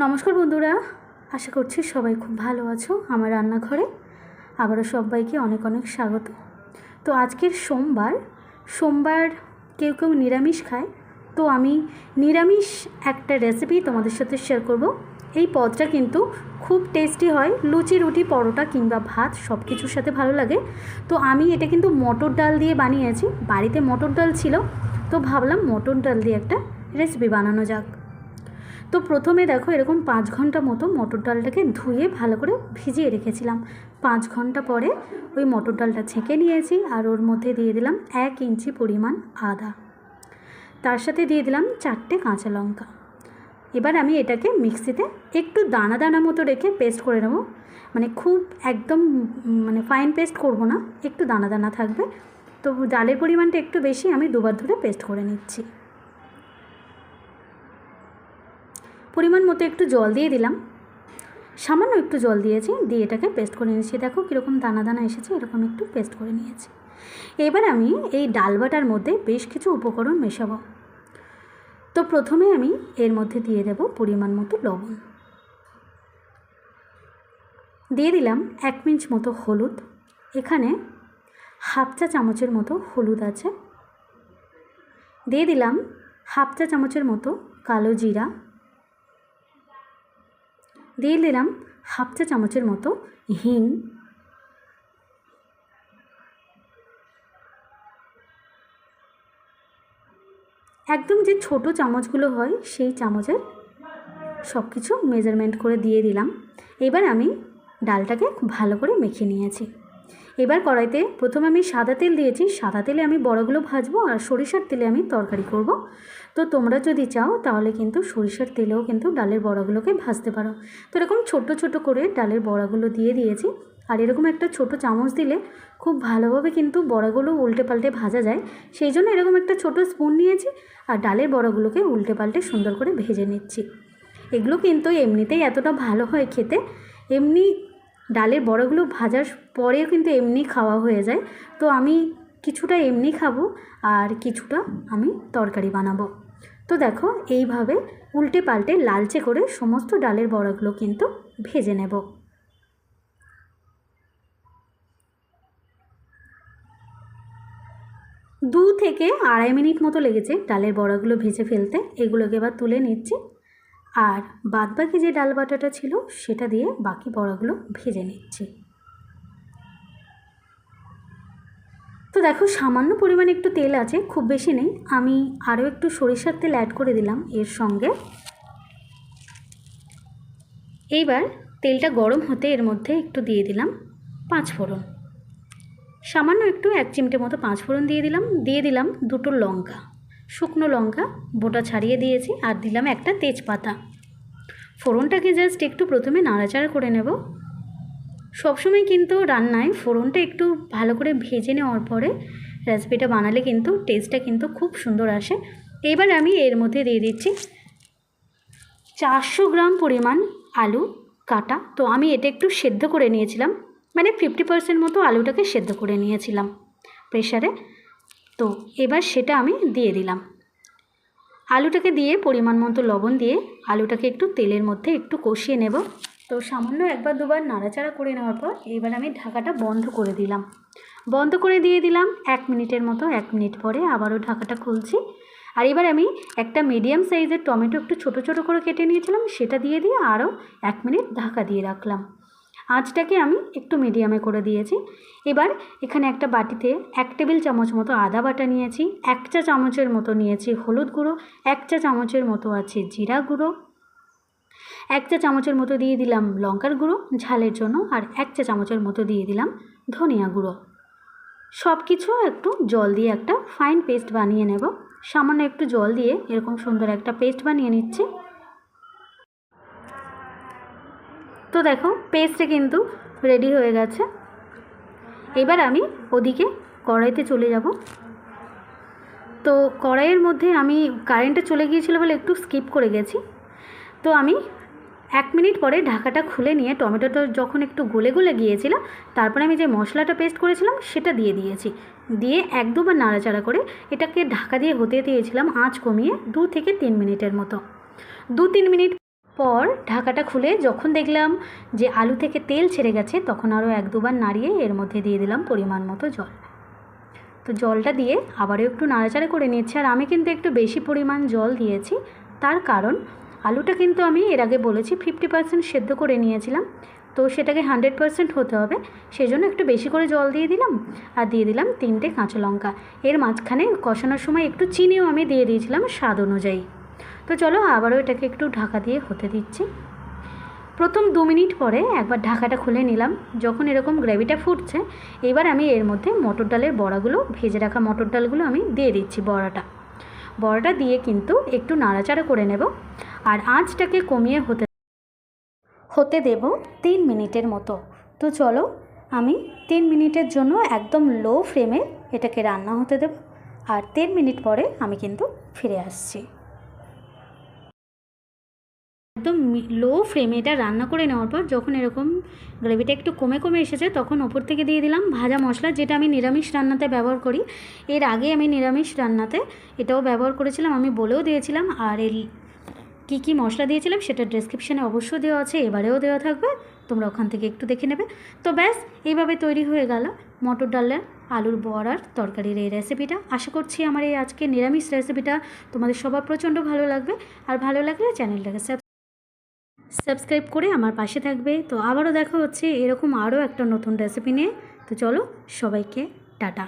নমস্কার বন্ধুরা, আশা করছি সবাই খুব ভালো আছো আমার রান্নাঘরে। আবারও সবাইকে অনেক অনেক স্বাগত। তো আজকের সোমবার সোমবার কেউ কেউ নিরামিষ খায়, তো আমি নিরামিষ একটা রেসিপি তোমাদের সাথে শেয়ার করব। এই পদটা কিন্তু খুব টেস্টি হয়, লুচি, রুটি, পরোটা কিংবা ভাত সব কিছুর সাথে ভালো লাগে। তো আমি এটা কিন্তু মটর ডাল দিয়ে বানিয়েছি, বাড়িতে মটর ডাল ছিল, তো ভাবলাম মটর ডাল দিয়ে একটা রেসিপি বানানো যাক। তো প্রথমে দেখো এরকম পাঁচ ঘণ্টা মতো মটর ডালটাকে ধুয়ে ভালো করে ভিজিয়ে রেখেছিলাম। পাঁচ ঘণ্টা পরে ওই মটর ডালটা ছেঁকে নিয়েছি আর ওর মধ্যে দিয়ে দিলাম এক ইঞ্চি পরিমাণ আদা। তার সাথে দিয়ে দিলাম চারটে কাঁচা লঙ্কা। এবার আমি এটাকে মিক্সিতে একটু দানা দানা মতো রেখে পেস্ট করে নেব। মানে খুব একদম মানে ফাইন পেস্ট করব না, একটু দানা দানা থাকবে। তো ডালের পরিমাণটা একটু বেশি আমি দুবার ধরে পেস্ট করে নিচ্ছি। পরিমাণ মতো একটু জল দিয়ে দিলাম। সামান্য একটু জল দিয়েছি, দিয়ে এটাকে পেস্ট করে নিয়েছি। দেখো কীরকম দানা দানা এসেছে, এরকম একটু পেস্ট করে নিয়েছি। এবার আমি এই ডাল বাটার মধ্যে বেশ কিছু উপকরণ মেশাবো। তো প্রথমে আমি এর মধ্যে দিয়ে দেব পরিমাণ মতো লবণ। দিয়ে দিলাম এক পিঞ্চ মতো হলুদ। এখানে হাফ চা চামচের মতো হলুদ আছে। দিয়ে দিলাম হাফ চা চামচের মতো কালো জিরা। দিয়ে দিলাম হাফ চা চামচের মতো হিং। একদম যে ছোট চামচগুলো হয়, সেই চামচের সব কিছু মেজারমেন্ট করে দিয়ে দিলাম। এবার আমি ডালটাকে ভালো করে মেখে নিয়েছি। এবার কড়াইতে প্রথমে আমি সাদা তেল দিয়েছি। সাদা তেলে আমি বড়াগুলো ভাজবো আর সরিষার তেলে আমি তরকারি করব। তো তোমরা যদি চাও তাহলে কিন্তু সরিষার তেলেও কিন্তু ডালের বড়াগুলোকে ভাজতে পারো। তো এরকম ছোট ছোট করে ডালের বড়াগুলো দিয়ে দিয়েছি। আর এরকম একটা ছোট চামচ দিলে খুব ভালোভাবে কিন্তু বড়াগুলো উল্টে পাল্টে ভাজা যায়। সেই জন্য এরকম একটা ছোট স্পুন নিয়েছি আর ডালের বড়াগুলোকে উল্টে পাল্টে সুন্দর করে ভেজে নিচ্ছি। এগুলো কিন্তু এমনিতেই এতটা ভালো হয় খেতে, এমনি ডালের বড়াগুলো ভাজার পরেও কিন্তু এমনি খাওয়া হয়ে যায়। তো আমি কিছুটা এমনি খাব আর কিছুটা আমি তরকারি বানাবো। তো দেখো, এইভাবে উল্টে পাল্টে লালচে করে সমস্ত ডালের বড়াগুলো কিন্তু ভেজে নেব। দু থেকে আড়াই মিনিট মতো লেগেছে ডালের বড়াগুলো ভেজে ফেলতে। এগুলোকে এবার তুলে নিচ্ছি। আর বাদবাকি যে ডাল বাটাটা ছিল, সেটা দিয়ে বাকি বড়াগুলো ভেজে নিচ্ছি। তো দেখো, সামান্য পরিমাণে একটু তেল আছে, খুব বেশি নেই। আমি আরও একটু সরিষার তেল অ্যাড করে দিলাম এর সঙ্গে। এইবার তেলটা গরম হতে এর মধ্যে একটু দিয়ে দিলাম পাঁচ ফোড়ন। সামান্য একটু এক চিমটে মতো পাঁচ ফোড়ন দিয়ে দিলাম দিয়ে দিলাম দুটো লঙ্কা। শুকনো লঙ্কা, বোটা ছাড়িয়ে দিয়েছি আর দিলাম একটা তেজপাতা। ফোড়নটাকে জাস্ট একটু প্রথমে নাড়াচাড়া করে নেব। সবসময় কিন্তু রান্নায় ফোড়নটা একটু ভালো করে ভেজে নেওয়ার পরে রেসিপিটা বানালে কিন্তু টেস্টটা কিন্তু খুব সুন্দর আসে। এবার আমি এর মধ্যে দিয়ে দিচ্ছি চারশো গ্রাম পরিমাণ আলু কাটা। তো আমি এটা একটু সেদ্ধ করে নিয়েছিলাম মানে ফিফটি পার্সেন্ট মতো আলুটাকে সেদ্ধ করে নিয়েছিলাম। প্রেশারে তো এবার সেটা আমি দিয়ে দিলাম। আলুটাকে দিয়ে পরিমাণ মতো লবণ দিয়ে আলুটাকে একটু তেলের মধ্যে একটু কষিয়ে নেব। তো সামান্য একবার দুবার নাড়াচাড়া করে নেওয়ার পর এবার আমি ঢাকাটা বন্ধ করে দিলাম। বন্ধ করে দিয়ে দিলাম এক মিনিটের মতো, এক মিনিট পরে আবারও ঢাকাটা খুলছি। আর এবার আমি একটা মিডিয়াম সাইজের টমেটো একটু ছোট ছোট করে কেটে নিয়েছিলাম, সেটা দিয়ে দিয়ে আরও এক মিনিট ঢাকা দিয়ে রাখলাম। আঁচটাকে আমি একটু মিডিয়ামে করে দিয়েছি। এবার এখানে একটা বাটিতে এক টেবিল চামচ মতো আদা বাটা নিয়েছি, এক চা চামচের মতো নিয়েছি হলুদ গুঁড়ো, এক চা চামচের মতো আছে জিরা গুঁড়ো, এক চা চামচের মতো দিয়ে দিলাম লঙ্কার গুঁড়ো ঝালের জন্য, আর এক চা চামচের মতো দিয়ে দিলাম ধনিয়া গুঁড়ো। সব কিছু একটু জল দিয়ে একটা ফাইন পেস্ট বানিয়ে নেব। সামান্য একটু জল দিয়ে এরকম সুন্দর একটা পেস্ট বানিয়ে নিচ্ছি। তো দেখো পেস্টটা কিন্তু রেডি হয়ে গেছে। এবার আমি ওদিকে কড়াইতে চলে যাব। তো কড়াইয়ের মধ্যে আমি কারেন্টটা চলে গিয়েছিল বলে একটু স্কিপ করে গেছি। তো আমি এক মিনিট পরে ঢাকাটা খুলে নিয়ে টমেটোটা যখন একটু গলে গলে গিয়েছিল, তারপরে আমি যে মশলাটা পেস্ট করেছিলাম সেটা দিয়ে দিয়েছি। দিয়ে এক দুবার নাড়াচাড়া করে এটাকে ঢাকা দিয়ে হতে দিয়েছিলাম আঁচ কমিয়ে দু থেকে তিন মিনিটের মতো। দু তিন মিনিট পর ঢাকাটা খুলে যখন দেখলাম যে আলু থেকে তেল ছেড়ে গেছে, তখন আরও এক দুবার নাড়িয়ে এর মধ্যে দিয়ে দিলাম পরিমাণ মতো জল। তো জলটা দিয়ে আবারও একটু নাড়াচাড়া করে নিচ্ছি আর আমি কিন্তু একটু বেশি পরিমাণ জল দিয়েছি। তার কারণ আলুটা কিন্তু আমি এর আগে বলেছি ফিফটি পার্সেন্ট সেদ্ধ করে নিয়েছিলাম, তো সেটাকে হান্ড্রেড পার্সেন্ট হতে হবে। সেই জন্য একটু বেশি করে জল দিয়ে দিলাম, আর দিয়ে দিলাম তিনটে কাঁচা লঙ্কা। এর মাঝখানে কষানোর সময় একটু চিনিও আমি দিয়ে দিয়েছিলাম স্বাদ অনুযায়ী। তো চলো আবারও এটাকে একটু ঢাকা দিয়ে হতে দিচ্ছি। প্রথম দু মিনিট পরে একবার ঢাকাটা খুলে নিলাম। যখন এরকম গ্রেভিটা ফুটছে, এবার আমি এর মধ্যে মটর ডালের বড়াগুলো, ভেজে রাখা মটর ডালগুলো আমি দিয়ে দিচ্ছি বড়াটা। বড়াটা দিয়ে কিন্তু একটু নাড়াচাড়া করে নেব আর আঁচটাকে কমিয়ে হতে হতে দেব তিন মিনিটের মতো। তো চলো আমি তিন মিনিটের জন্য একদম লো ফ্লেমে এটাকে রান্না হতে দেব। আর তিন মিনিট পরে আমি কিন্তু ফিরে আসছি। একদম লো ফ্লেমে এটা রান্না করে নেওয়ার পর যখন এরকম গ্রেভিটা একটু কমে কমে এসেছে তখন ওপর থেকে দিয়ে দিলাম ভাজা মশলা যেটা আমি নিরামিষ রান্নাতে ব্যবহার করি। এর আগে আমি নিরামিষ রান্নাতে এটাও ব্যবহার করেছিলাম, আমি বলেও দিয়েছিলাম আর এর কী কী মশলা দিয়েছিলাম সেটা ডেসক্রিপশানে অবশ্যই দেওয়া আছে, এবারেও দেওয়া থাকবে, তোমরা ওখান থেকে একটু দেখে নেবে। তো ব্যাস, এইভাবে তৈরি হয়ে গেল মটর ডালের আলুর বড়ার তরকারির এই রেসিপিটা আশা করছি আমার এই আজকে নিরামিষ রেসিপিটা তোমাদের সবার প্রচণ্ড ভালো লাগবে। আর ভালো লাগলে চ্যানেলটাকে সাবস্ক্রাইব করে আমার পাশে থাকবে। তো আবারও দেখা হচ্ছে এরকম আরও একটা নতুন রেসিপি নিয়ে। তো চলো সবাইকে টাটা।